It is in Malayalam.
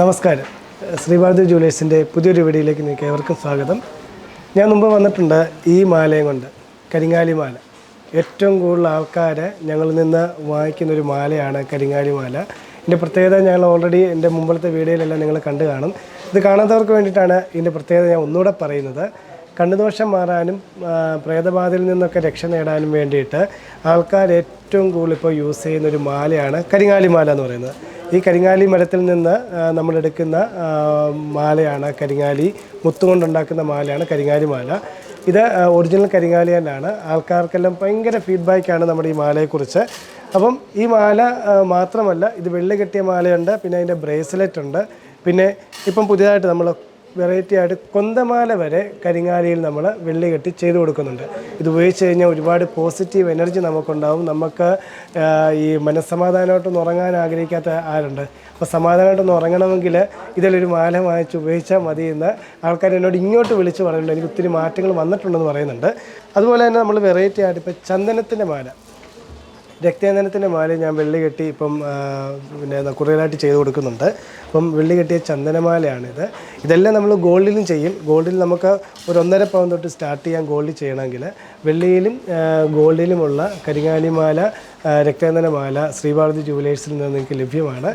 നമസ്കാരം. ശ്രീഭാരതി ജുവലേഴ്സിന്റെ പുതിയൊരു വീഡിയോയിലേക്ക് നിങ്ങൾക്ക് ഏവർക്കും സ്വാഗതം. ഞാൻ മുമ്പ് വന്നിട്ടുണ്ട് ഈ മാലയും കൊണ്ട് കരിങ്ങാലി മാല. ഏറ്റവും കൂടുതൽ ആൾക്കാർ ഞങ്ങളിൽ നിന്ന് വാങ്ങിക്കുന്ന ഒരു മാലയാണ് കരിങ്ങാലി മാല. ഇതിന്റെ പ്രത്യേകത ഞങ്ങൾ ഓൾറെഡി എന്റെ മുമ്പിലത്തെ വീഡിയോയിലെല്ലാം നിങ്ങൾ കണ്ടു കാണും. ഇത് കാണാത്തവർക്ക് വേണ്ടിയിട്ടാണ് ഇതിന്റെ പ്രത്യേകത ഞാൻ ഒന്നുകൂടെ പറയുന്നത്. കണ്ണുദോഷം മാറാനും പ്രേതബാധയിൽ നിന്നൊക്കെ രക്ഷ നേടാനും വേണ്ടിയിട്ട് ആൾക്കാർ ഏറ്റവും കൂടുതൽ ഇപ്പോൾ യൂസ് ചെയ്യുന്ന ഒരു മാലയാണ് കരിങ്ങാലി മാല എന്ന് പറയുന്നത്. ഈ കരിങ്ങാലി മരത്തിൽ നിന്ന് നമ്മളെടുക്കുന്ന മാലയാണ് കരിങ്ങാലി മുത്തുകൊണ്ടുണ്ടാക്കുന്ന മാലയാണ് കരിങ്ങാലി മാല. ഇത് ഒറിജിനൽ കരിങ്ങാലി തന്നെയാണ് ആൾക്കാർക്കെല്ലാം ഭയങ്കര ഫീഡ്ബാക്കാണ് നമ്മുടെ ഈ മാലയെക്കുറിച്ച്. അപ്പം ഈ മാല മാത്രമല്ല ഇത് വെള്ളി കെട്ടിയ മാലയുണ്ട് പിന്നെ അതിന്റെ ബ്രേസ്ലെറ്റ് ഉണ്ട്. പിന്നെ ഇപ്പം പുതിയതായിട്ട് നമ്മൾ വെറൈറ്റി ആയിട്ട് കൊന്തമാല വരെ കരിങ്ങാലിയിൽ നമ്മൾ വെള്ളി കെട്ടി ചെയ്തു കൊടുക്കുന്നുണ്ട്. ഇത് ഉപയോഗിച്ച് കഴിഞ്ഞാൽ ഒരുപാട് പോസിറ്റീവ് എനർജി നമുക്കുണ്ടാവും. നമുക്ക് ഈ മനസ്സമാധാനമായിട്ടൊന്ന് ഉറങ്ങാൻ ആഗ്രഹിക്കാത്ത ആരുണ്ട് അപ്പോൾ സമാധാനമായിട്ടൊന്ന് ഉറങ്ങണമെങ്കിൽ ഇതിലൊരു മാല വാങ്ങിച്ച് ഉപയോഗിച്ചാൽ മതി എന്ന് ആൾക്കാർ എന്നോട് ഇങ്ങോട്ട് വിളിച്ച് പറയുന്നുണ്ട്. എനിക്ക് ഒത്തിരി മാറ്റങ്ങൾ വന്നിട്ടുണ്ടെന്ന് പറയുന്നുണ്ട്. അതുപോലെ തന്നെ നമ്മൾ വെറൈറ്റി ആയിട്ട് ഇപ്പോൾ ചന്ദനത്തിന്റെ മാല. രക്തചന്ദനത്തിന്റെ മാല ഞാൻ വെള്ളി കെട്ടി ഇപ്പം പിന്നെ കൂടുതലായിട്ട് ചെയ്ത് കൊടുക്കുന്നുണ്ട്. അപ്പം വെള്ളി കെട്ടിയ ചന്ദനമാലയാണിത്. ഇതെല്ലാം നമ്മൾ ഗോൾഡിലും ചെയ്യും. ഗോൾഡിൽ നമുക്ക് ഒരു ഒന്നര പവൻ തൊട്ട് സ്റ്റാർട്ട് ചെയ്യാൻ ഗോൾഡിൽ ചെയ്യണമെങ്കിൽ വെള്ളിയിലും ഗോൾഡിലുമുള്ള കരിങ്ങാലിമാല രക്തചന്ദനമാല ശ്രീഭാരതി ജുവലേഴ്സിൽ നിന്ന് നിങ്ങൾക്ക് ലഭ്യമാണ്.